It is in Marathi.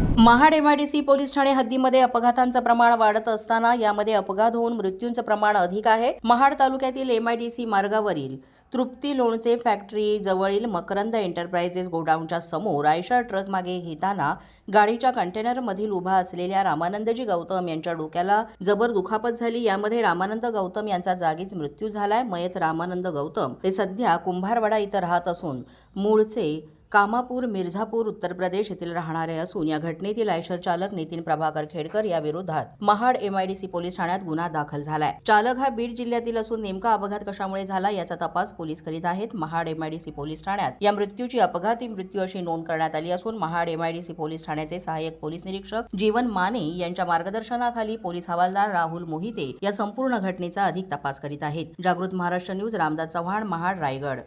महाड एमआयडीसी पोलीस ठाणे हद्दीमध्ये अपघातांचं प्रमाण वाढत असताना यामध्ये अपघात होऊन मृत्यूंचं प्रमाण अधिक आहे. महाड तालुक्यातील एमआयडीसी मार्गावरील तृप्ती लोणचे फॅक्टरी जवळील मकरंद एंटरप्राइजेस गोडाऊनच्या समोर आयशर ट्रक मागे घेताना गाडीच्या कंटेनरमधील उभा असलेल्या रामानंदजी गौतम यांच्या डोक्याला जबर दुखापत झाली. यामध्ये रामानंद गौतम यांचा जागीच मृत्यू झालाय. मयत रामानंद गौतम हे सध्या कुंभारवाडा इथं राहत असून मूळचे कामापूर मिर्झापूर उत्तर प्रदेश येथील राहणारे असून या घटनेतील आयशर चालक नितीन प्रभाकर खेडकर या विरोधात महाड एमआयडीसी पोलीस ठाण्यात गुन्हा दाखल झालाय. चालक हा बीड जिल्ह्यातील असून नेमका अपघात कशामुळे झाला याचा तपास पोलीस करीत आहेत. महाड एमआयडीसी पोलीस ठाण्यात या मृत्यूची अपघाती मृत्यू अशी नोंद करण्यात आली असून महाड एमआयडीसी पोलीस ठाण्याचे सहाय्यक पोलीस निरीक्षक जीवन माने यांच्या मार्गदर्शनाखाली पोलीस हवालदार राहुल मोहिते या संपूर्ण घटनेचा अधिक तपास करीत आहेत. जागृत महाराष्ट्र न्यूज रामदास चव्हाण महाड रायगड.